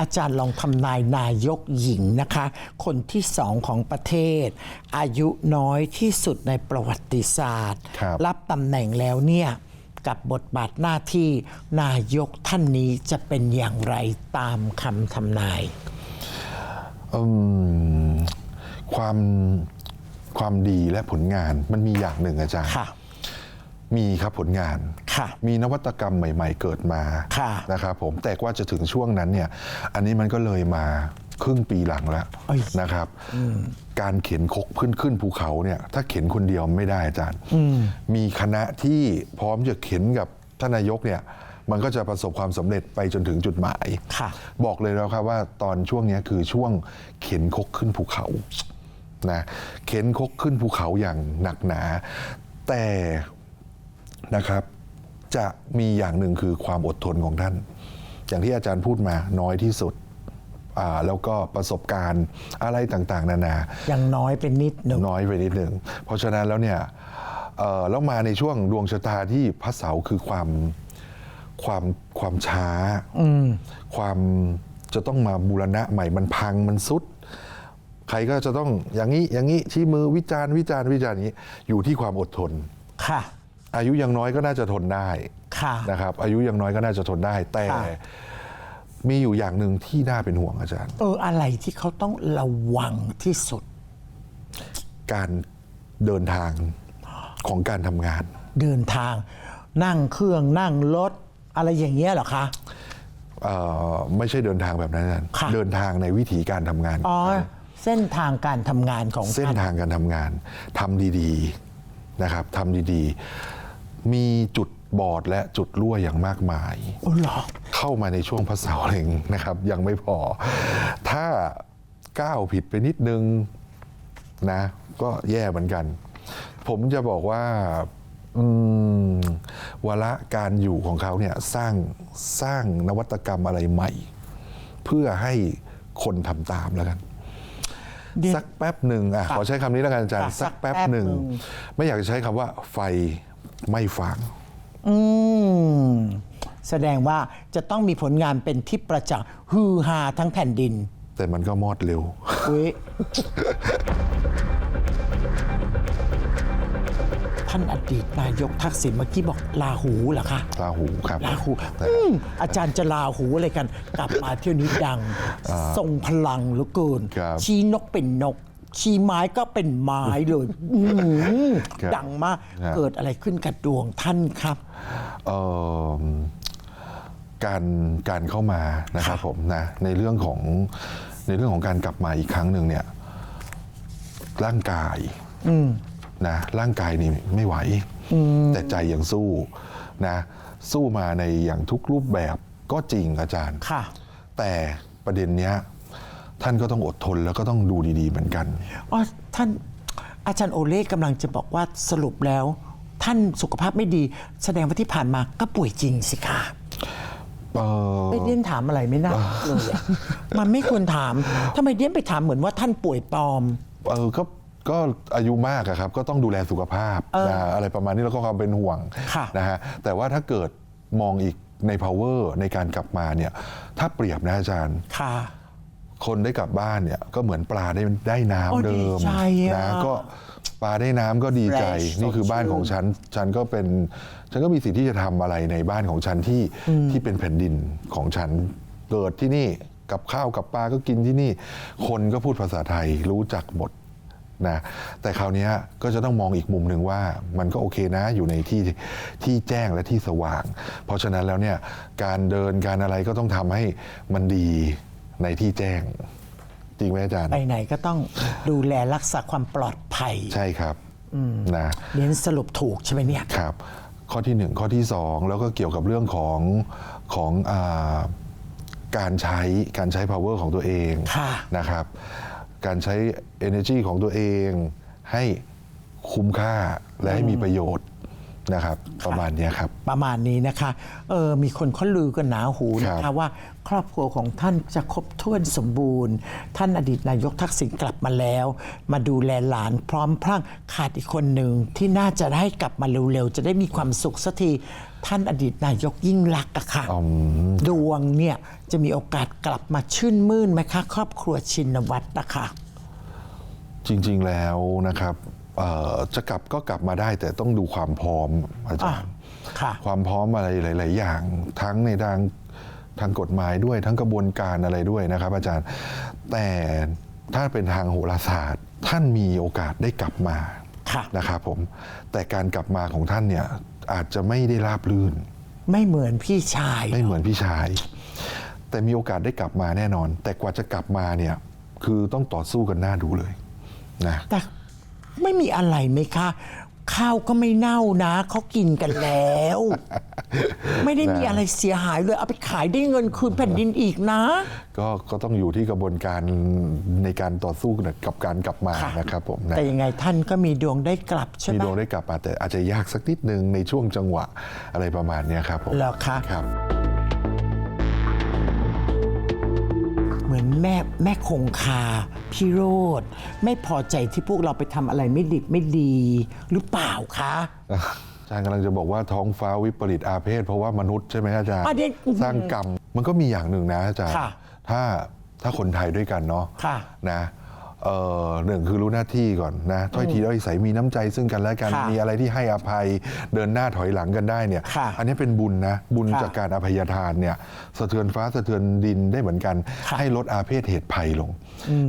อาจารย์ลองทำนายนายกหญิงนะคะ คนที่สองของประเทศ อายุน้อยที่สุดในประวัติศาสตร์ ครับ รับตำแหน่งแล้วเนี่ย กับบทบาทหน้าที่นายกท่านนี้จะเป็นอย่างไรตามคำทำนาย อืมความความดีและผลงานมันมีอย่างหนึ่งอาจารย์ ค่ะ มีครับผลงานค่ะมีนวัตกรรมใหม่ ๆ เกิดมาค่ะนะครับผมแต่กว่าจะถึงช่วงนั้นเนี่ย อันนี้มันก็เลยมาครึ่งปีหลังแล้วเอ้ยนะครับ การเข็นคกขึ้นขึ้นภูเขาเนี่ย ถ้าเข็นคนเดียวไม่ได้อาจารย์มีคณะที่พร้อมจะเข็นกับท่านนายกเนี่ย มันก็จะประสบความสำเร็จไปจนถึงจุดหมายค่ะบอกเลยแล้วครับว่าตอนช่วงเนี้ยคือช่วงเข็นคกขึ้นภูเขานะเข็นคกขึ้นภูเขาอย่างหนักหนา แต่ นะครับ จะมีอย่างหนึ่งคือความอดทนของท่าน อย่างที่อาจารย์พูดมาน้อยที่สุดอ่าแล้วก็ประสบการณ์อะไรต่างๆ นานายังน้อยเป็นนิดหนึ่งน้อยไปนิดหนึ่งเพราะฉะนั้นแล้วเนี่ยเอ่อแล้วมาในช่วงดวงชะตาที่พระเสาร์คือความความความช้าความจะต้องมาบูรณะใหม่มันพังมันสุด ใครก็จะต้องอย่างนี้อย่างนี้ชี้มือวิจารณ์วิจารณ์วิจารณ์อย่างนี้อยู่ที่ความอดทนค่ะ อายุยังน้อยก็น่าจะทนได้ค่ะ นะครับ อายุยังน้อยก็น่าจะทนได้ แต่ค่ะ มีอยู่อย่างหนึ่งที่น่าเป็นห่วงอาจารย์ เอออะไรที่เขาต้องระวังที่สุด การเดินทางของการทำงาน เดินทาง นั่งเครื่องนั่งรถ อะไรอย่างเงี้ยเหรอคะ เอ่อไม่ใช่เดินทางแบบนั้นนะค่ะ เดินทางในวิถีการทำงาน อ๋อ เส้นทางการทำงานของเส้นท่านทางการทำงานทำดีๆนะครับทำดีๆ มีจุดบอดและจุดรั่วอย่างมากมายโอ้เหรอเข้ามาในช่วงภาษาเองนะครับ ยังไม่พอ ถ้าก้าวผิดไปนิดนึงนะ ก็แย่เหมือนกัน ผมจะบอกว่าอืมวาระการอยู่ของเขาเนี่ยสร้างสร้างนวัตกรรมอะไรใหม่ เพื่อให้คนทำตามแล้วกันเดี๋ยวสักแป๊บหนึ่งอะขอใช้คำนี้แล้วกันอาจารย์ค่ะสักแป๊บสักแป๊บหนึ่งหนึ่งไม่อยากจะใช้คำว่าไฟ ไม่ฟาง อืม แสดงว่าจะต้องมีผลงานเป็นที่ประจักษ์ฮือฮาทั้งแผ่นดิน แต่มันก็มอดเร็ว อุ้ยท่านอดีตนายกทักษิณเมื่อกี้บอกลาหูเหรอคะ ราหูครับลาหูอืมอาจารย์จะลาหูอะไรกัน กลับมาเที่ยวนี้ดัง ทรงพลังเหลือเกิน ครับ ชี้นกเป็นนก ชี้ไม้ก็เป็นไม้เลยอื้อหือครับ ดังมากครับเกิดอะไรขึ้นกับดวงท่านครับ เอ่อการการเข้ามานะครับผมนะในเรื่องของในเรื่องของการกลับมาอีกครั้งหนึ่งเนี่ยร่างกายนะร่างกายนี่ไม่ไหว แต่ใจยังสู้นะสู้มาในอย่างทุกรูปแบบก็จริงอาจารย์ ค่ะ แต่ประเด็นเนี้ย ท่านก็ต้องอดทนแล้วก็ต้องดูดีๆเหมือนกัน อ๋อท่านอาจารย์โอเล่กำลังจะบอกว่าสรุปแล้ว ท่านสุขภาพไม่ดี แสดงว่าที่ผ่านมาก็ป่วยจริงสิคะเอ่อไม่เดียนถามอะไรไม่น่าเลยอะมันไม่ควรถามทำไมเดียนไปถามเหมือนว่าท่านป่วยปลอม เออก็ก็อายุมากอะครับ ก็ต้องดูแลสุขภาพนะอะไรประมาณนี้แล้วก็ความเป็นห่วงค่ะนะฮะแต่ว่าถ้าเกิดมองอีกใน power ในการกลับมาเนี่ย ถ้าเปรียบนะอาจารย์ ค่ะ คนได้กลับบ้านเนี่ยก็เหมือนปลาได้ได้โอ้น้ำเดิดีมใจอะนะก็ปลาได้น้ำก็ดีใจ Fresh นี่คือบ้านของฉัน ฉันก็เป็น ฉันก็มีสิทธิ์ที่จะทำอะไรในบ้านของฉันที่ที่เป็นแผ่นดินของฉันเกิดที่นี่กับข้าวกับปลาก็กินที่นี่ คนก็พูดภาษาไทยรู้จักหมดนะแต่คราวเนี้ยก็จะต้องมองอีกมุมหนึ่งว่ามันก็โอเคนะอยู่ในที่ที่แจ้งและที่สว่าง เพราะฉะนั้นแล้วเนี่ยการเดินการอะไรก็ต้องทำให้มันดี ในที่แจ้ง จริงไหมอาจารย์ ไปไหนก็ต้องดูแลรักษาความปลอดภัยใช่ครับนะเรียนสรุปถูกใช่ไหมเนี่ยครับ ข้อที่หนึ่งข้อที่สองแล้วก็เกี่ยวกับเรื่องของของอาการใช้การใช้ power ของตัวเองค่ะนะครับ การใช้ energy ของตัวเองให้คุ้มค่าและให้มีประโยชน์ นะครับ ประมาณเนี้ยครับ ประมาณนี้นะคะเออมีคนเขาลือกันหนาหูนะครัคะบว่าครอบครัวของท่านจะครบถ้วนสมบูรณ์ ท่านอดีตนายกทักษิณกลับมาแล้ว มาดูแลหลานพร้อมพรั่งขาดอีกคนหนึ่งที่น่าจะได้กลับมาเร็วๆ จะได้มีความสุขสักทีท่านอดีตนายกยิ่งรักษณ์อะค่ะดวงเนี่ยจะมีโอกาสกลับมาชื่นมื่นไหมคะ ครอบครัวชินวัตรนะคะ จริงๆแล้วนะครับเอ่อ จะกลับก็กลับมาได้แต่ต้องดูความพร้อมอาจารย์ค่ะความพร้อมอะไรหลาย ๆ อย่าง ทั้งในทางทางกฎหมายด้วยทั้งกระบวนการอะไรด้วยนะครับ อาจารย์ แต่ถ้าเป็นทางโหราศาสตร์ ท่านมีโอกาสได้กลับมาค่ะนะครับผมแต่การกลับมาของท่านเนี่ยอาจจะไม่ได้ราบรื่น ไม่เหมือนพี่ชาย ไม่เหมือนพี่ชาย แต่มีโอกาสได้กลับมาแน่นอน แต่กว่าจะกลับมาเนี่ยคือต้องต่อสู้กันหน้าดูเลยนะแต่ ไม่มีอะไรไหมคะข้าวก็ไม่เน่านะเขากินกันแล้ว ไม่ได้มีอะไรเสียหายเลย เอาไปขายได้เงินคืนแผ่นดินอีกนะ ก็ก็ต้องอยู่ที่กระบวนการในการต่อสู้กับการกลับมาค่ะ นะครับผมนะ แต่ยังไงท่านก็มีดวงได้กลับใช่มีไหมดวงได้กลับมาแต่อาจจะยากสักนิดนึงในช่วงจังหวะอะไรประมาณเนี้ยครับผมเหรอคะ ครับ เหมือนแม่แม่คงคาพี่โรธไม่พอใจที่พวกเราไปทำอะไรไม่ดิบไม่ดีหรือเปล่าคะอาจารย์กำลังจะบอกว่าท้องฟ้าวิปริตอาเพศ เพราะว่ามนุษย์ใช่ไหมอาจารย์อะเดี๋ยวสร้างกรรมมันก็มีอย่างหนึ่งนะอาจารย์ ค่ะถ้าถ้าคนไทยด้วยกันเนาะค่ะ นะ เอ่อหนึ่งคือรู้หน้าที่ก่อนนะถ้อยทีถ้อยใสมีน้ำใจซึ่งกันและกันค่ะมีอะไรที่ให้อภัยเดินหน้าถอยหลังกันได้เนี่ยค่ะอันนี้เป็นบุญนะบุญค่ะจากการอภัยทานเนี่ยสะเทือนฟ้าสะเทือนดินได้เหมือนกัน ค่ะให้ลดอาเพศเหตุภัยลง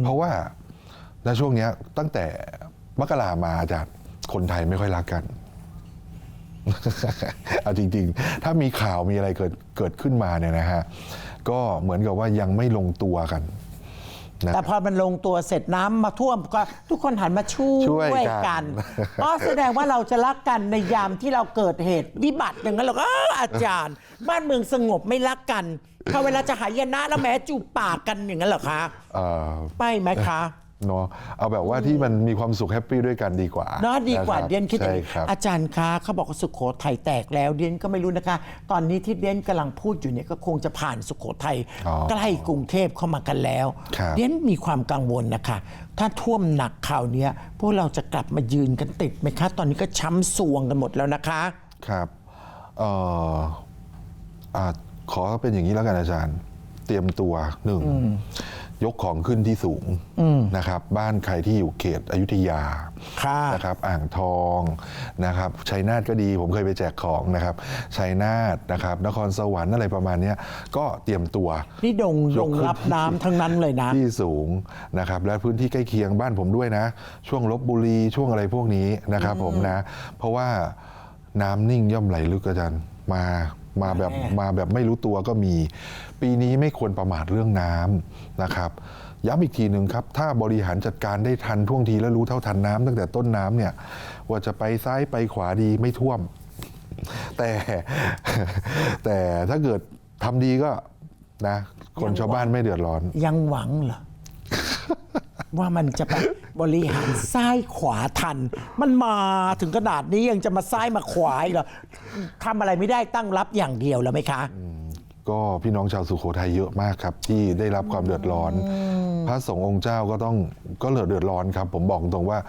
เพราะว่าในช่วงเนี้ยตั้งแต่มกรามาอาจารย์คนไทยไม่ค่อยรักกัน เอาจริงๆ ถ้ามีข่าวมีอะไรเกิดเกิดขึ้นมาเนี่ยนะฮะ ก็เหมือนกับว่ายังไม่ลงตัวกัน นะแต่พอมันลงตัวเสร็จน้ำมาท่วมก็ทุกคนหันมาช่วยช่วยกันกันอ๋อแสดงว่าเราจะรักกันในยามที่เราเกิดเหตุวิบัติอย่างนั้นเราก็อ้าอาจารย์ บ้านเมืองสงบไม่รักกันพอเวลาจะหายนะแล้วแม้จูบปากกันอย่างนั้นเหรอคะ เอ่อไม่ไหมคะ เนาะเอาแบบว่าที่มันมีความสุขแฮปปี้ด้วยกันดีกว่าเนาะดีกว่าะรับเดียนคิดอใช่ย่างนี้ครับ อาจารย์คะเขาบอกว่าสุโขทัยแตกแล้วเดียนก็ไม่รู้นะคะ ตอนนี้ที่เดียนกำลังพูดอยู่เนี่ยก็คงจะผ่านสุโขทัยอ๋อใกล้กรุงเทพเข้ามากันแล้ว ครับ เดียนมีความกังวลนะคะ ถ้าท่วมหนักข่าวเนี้ยพวกเราจะกลับมายืนกันติดไหมคะ ตอนนี้ก็ช้ำซวงกันหมดแล้วนะคะ ครับเอ่ออ่าขอเป็นอย่างนี้แล้วกันอาจารย์ เตรียมตัวหนึ่ง ยกของขึ้นที่สูงนะครับ บ้านใครที่อยู่เขตอยุธยาค่ะนะครับ อ่างทองนะครับชัยนาทก็ดี ผมเคยไปแจกของนะครับชัยนาทนะครับ นครสวรรค์อะไรประมาณเนี้ยก็เตรียมตัวนี่ดงยดกงขึ้นรับน้ำทั้งนั้นเลยนะที่สูงนะครับ และพื้นที่ใกล้เคียงบ้านผมด้วยนะ ช่วงลบบุรีช่วงอะไรพวกนี้นะครับ ผมนะ เพราะว่าน้ำนิ่งย่อมไหลลึกอาจารย์มา มาแบบแน่มาแบบไม่รู้ตัวก็มี ปีนี้ไม่ควรประมาทเรื่องน้ำนะครับย้ำอีกทีหนึ่งครับ ถ้าบริหารจัดการได้ทันท่วงทีและรู้เท่าทันน้ำตั้งแต่ต้นน้ำเนี่ย ว่าจะไปซ้ายไปขวาดีไม่ท่วม แต่แต่ถ้าเกิดทำดีก็นะ คนชาวบ้านไม่เดือดร้อน ยังหวังเหรอ ว่ามันจะไป บริหารซ้ายขวาทัน มันมาถึงขนาดนี้ยังจะมาซ้ายมาขวาอีกเหรอทำอะไรไม่ได้ตั้งรับอย่างเดียวแล้วไหมคะ ก็พี่น้องชาวสุโขทัยเยอะมากครับ ที่ได้รับความเดือดร้อน พระสงฆ์องค์เจ้าก็ต้องก็เหลือเดือดร้อนครับ ผมบอกตรงว่า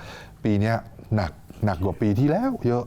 ปีเนี้ยหนักหนักกว่าปีที่แล้วเยอะ